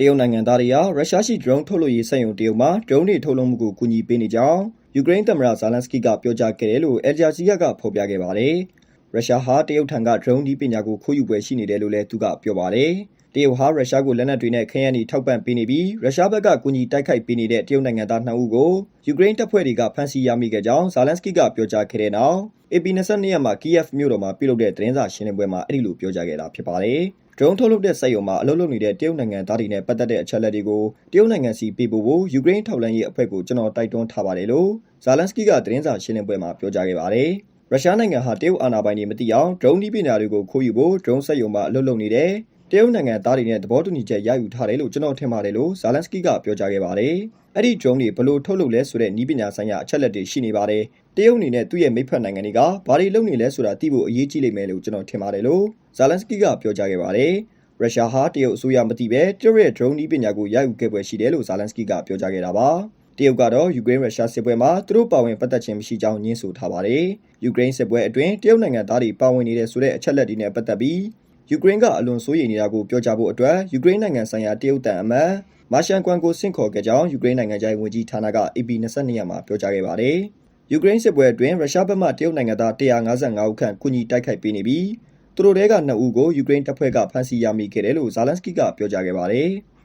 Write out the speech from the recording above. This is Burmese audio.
တရုတ်နိုင်ငံသားတွေဟာရုရှားရှိ drone ထုတ်လုပ်ရေးစက်ရုံတရုတ်မှာ drone တွေထုတ်လုပ်မှုကိုကူညီပေးနေကြောင်းယူကရိန်းသမ္မတဇာလန်စကီကပြောကြားခဲ့တယ်လို့အယ်ဂျာဇီယာကဖော်ပြခဲ့ပါတယ်။ရုရှားဟာတရုတ်ထံက drone ဒီပညာကိုခိုးယူပွဲရှိနေတယ်လို့လည်းသူကပြောပါတယ်။တရုတ်ဟာရုရှားကိုလက်နက်တွေနဲ့ခရမ်းရည်ထောက်ပံ့ပေးနေပြီးရုရှားဘက်ကကူညီတိုက်ခိုက်ပေးနေတဲ့တရုတ်နိုင်ငံသား2ဦးကိုယူကရိန်းတပ်ဖွဲ့တွေကဖမ်းဆီးရမိခဲ့ကြောင်းဇာလန်စကီကပြောကြားခဲ့တဲ့နောက် AP 22ရက်မှာကီယက်မြို့တော်မှာပြုလုပ်တဲ့သတင်းစာရှင်းလင်းပွဲမှာအဲ့ဒီလိုပြောကြားခဲ့တာဖြစ်ပါတယ်။ drone ထုတ်လုပ်တဲ့စက်ရုံမှာအလုပ်လုပ်နေတဲ့တရုတ်နိုင်ငံသားတွေနဲ့ပတ်သက်တဲ့အချက်အလက်တွေကိုတရုတ်နိုင်ငံစီပေးပို့ဖို့ယူကရိန်းထောက်လှမ်းရေးအဖွဲ့ကိုကျွန်တော်တိုက်တွန်းထားပါတယ်လို့ဇာလန်စကီကသတင်းစာရှင်းလင်းပွဲမှာပြောကြားခဲ့ပါတယ်။ရုရှားနိုင်ငံဟာတရုတ်အာဏာပိုင်တွေမသိအောင် drone ဒီပညာတွေကိုခိုးယူဖို့ drone စက်ရုံမှာအလုပ်လုပ်နေတဲ့ တရုတ်နိုင်ငံသားတွေနဲ့သဘောတူညီချက်ရယူထားတယ်လို့ကျွန်တော်ထင်ပါတယ်လို့ဇာလန်စကီကပြောကြားခဲ့ပါတယ်။အဲ့ဒီ drone တွေဘလို့ထုတ်လုပ်လဲဆိုတဲ့နည်းပညာဆိုင်ရာအချက်အလက်တွေရှိနေပါတယ်။တရုတ်အနေနဲ့သူ့ရဲ့မိဖက်နိုင်ငံတွေကဘာတွေလုပ်နေလဲဆိုတာသိဖို့အရေးကြီးလိမ့်မယ်လို့ကျွန်တော်ထင်ပါတယ်လို့ဇာလန်စကီကပြောကြားခဲ့ပါတယ်။ရုရှားဟာတရုတ်အစိုးရမသိပဲတရုတ်ရဲ့ drone နည်းပညာကိုရယူခဲ့ပွဲရှိတယ်လို့ဇာလန်စကီကပြောကြားခဲ့တာပါ။တရုတ်ကတော့ယူကရိန်းရုရှားစစ်ပွဲမှာသူတို့ပါဝင်ပတ်သက်ခြင်းမရှိကြောင်းညင်းဆိုထားပါတယ်။ယူကရိန်းစစ်ပွဲအတွင်းတရုတ်နိုင်ငံသားတွေပါဝင်နေတဲ့ဆိုတဲ့အချက်အလက်တွေနဲ့ပတ်သက်ပြီး ယူကရိန်းကအလွန်စိုးရိမ်နေတာကိုပြောကြားဖို့အတွက်ယူကရိန်းနိုင်ငံဆိုင်ရာတရုတ်တန်အမတ်မာရှန်ကွမ်ကိုဆင့်ခေါ်ခဲ့ကြောင်းယူကရိန်းနိုင်ငံခြားရေးဝန်ကြီးဌာနက AP 22ရက်မှာပြောကြားခဲ့ပါတယ်။ယူကရိန်းစစ်ပွဲအတွင်းရုရှားဘက်မှတရုတ်နိုင်ငံသား155ဦးခန့်ကူညီတိုက်ခိုက်ပေးနေပြီးသူတို့တဲက2ဦးကိုယူကရိန်းတပ်ဖွဲ့ကဖမ်းဆီးရမိခဲ့တယ်လို့ဇာလန်စကီကပြောကြားခဲ့ပါတယ်။